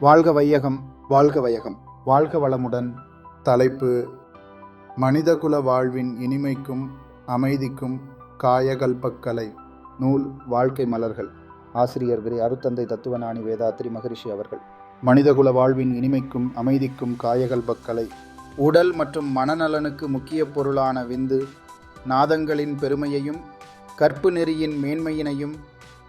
வாழ்க வையகம் வாழ்க வையகம். வாழ்க வளமுடன். தலைப்பு மனிதகுல வாழ்வின் இனிமைக்கும் அமைதிக்கும் காயகல்பக்கலை. நூல் வாழ்க்கை மலர்கள். ஆசிரியர் விரி அருத்தந்தை தத்துவஞானி வேதாத்ரி மகரிஷி அவர்கள். மனிதகுல வாழ்வின் இனிமைக்கும் அமைதிக்கும் காயகல்பக்கலை. உடல் மற்றும் மனநலனுக்கு முக்கிய பொருளான விந்து நாதங்களின் பெருமையையும் கற்பு நெறியின் மேன்மையினையும்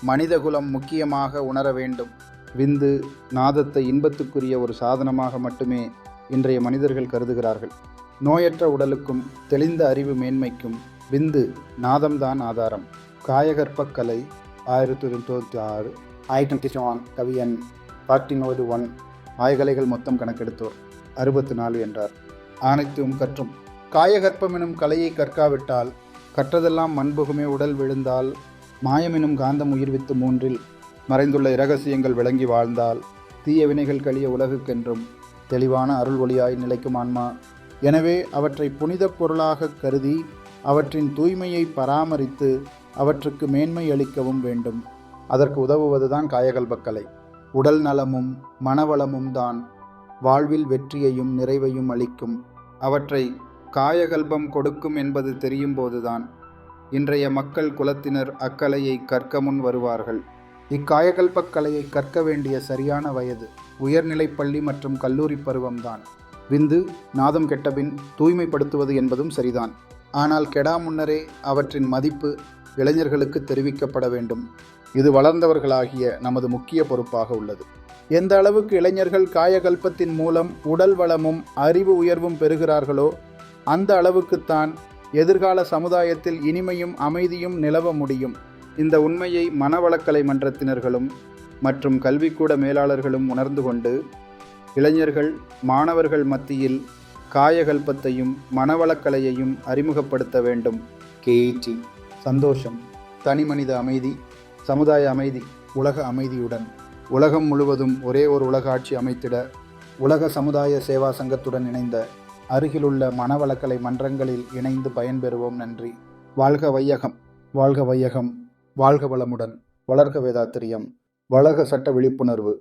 மனிதகுலம் முக்கியமாக உணர வேண்டும். விந்து நாதத்தை இன்பத்துக்குரிய ஒரு சாதனமாக மட்டுமே இன்றைய மனிதர்கள் கருதுகிறார்கள். நோயற்ற உடலுக்கும் தெளிந்த அறிவு மேன்மைக்கும் விந்து நாதம்தான் ஆதாரம். காயகற்பக்கலை ஆயிரத்தி தொண்ணூற்றி ஆறு. ஆயிரத்தி ஒன் கவியன் பார்ட்டினோடு ஒன் ஆய்கலைகள் மொத்தம் கணக்கெடுத்தோர் அறுபத்து நாலு என்றார். அனைத்தும் கற்றும். காயகற்பம் எனும் கலையை கற்காவிட்டால் கற்றதெல்லாம் மண்புகுமே உடல் விழுந்தால் மாயமெனும் காந்தம் உயிர்வித்து மூன்றில் மறைந்துள்ள இரகசியங்கள் விளங்கி வாழ்ந்தால் தீய வினைகள் கழிய உலகுக்கென்றும் தெளிவான அருள் ஒளியாய் நிலைக்கும் ஆன்மா. எனவே அவற்றை புனிதப் பொருளாக கருதி அவற்றின் தூய்மையை பராமரித்து அவற்றுக்கு மேன்மை அளிக்கவும் வேண்டும். அதற்கு உதவுவதுதான் காயகல்பக்கலை உடல் நலமும் மனவளமும் தான் வாழ்வில் வெற்றியையும் நிறைவையும் அளிக்கும். அவற்றை காயகல்பம் கொடுக்கும் என்பது தெரியும்போதுதான் இன்றைய மக்கள் குலத்தினர் அக்கலையை கற்க முன் வருவார்கள். இக்காயகல்பக் கலையை கற்க வேண்டிய சரியான வயது உயர்நிலைப் பள்ளி மற்றும் கல்லூரி பருவம்தான். விந்து நாதம் கெட்டபின் தூய்மைப்படுத்துவது என்பதும் சரிதான். ஆனால் கெடா முன்னரே அவற்றின் மதிப்பு இளைஞர்களுக்கு தெரிவிக்கப்பட வேண்டும். இது வளர்ந்தவர்களாகிய நமது முக்கிய பொறுப்பாக உள்ளது. எந்த அளவுக்கு இளைஞர்கள் காயகல்பத்தின் மூலம் உடல் வளமும் அறிவு உயர்வும் பெறுகிறார்களோ அந்த அளவுக்குத்தான் எதிர்கால சமுதாயத்தில் இனிமையும் அமைதியும் நிலவ முடியும். இந்த உண்மையை மனவளக்கலை மன்றத்தினர்களும் மற்றும் கல்விக்கூட மேலாளர்களும் உணர்ந்து கொண்டு இளைஞர்கள் மாணவர்கள் மத்தியில் காயகல்பத்தையும் மனவளக்கலையையும் அறிமுகப்படுத்த வேண்டும். கேஇடி சந்தோஷம். தனிமனித அமைதி சமுதாய அமைதி உலக அமைதியுடன். உலகம் முழுவதும் ஒரே ஒரு உலக ஆட்சி அமைத்திட உலக சமுதாய சேவா சங்கத்துடன் இணைந்த அருகிலுள்ள மனவளக்கலை மன்றங்களில் இணைந்து பயன்பெறுவோம் நன்றி. வாழ்க வையகம். வாழ்க வையகம். வாழ்க வளமுடன். வளர்க வேதாத்திரியம். வளக சட்ட விழிப்புணர்வு.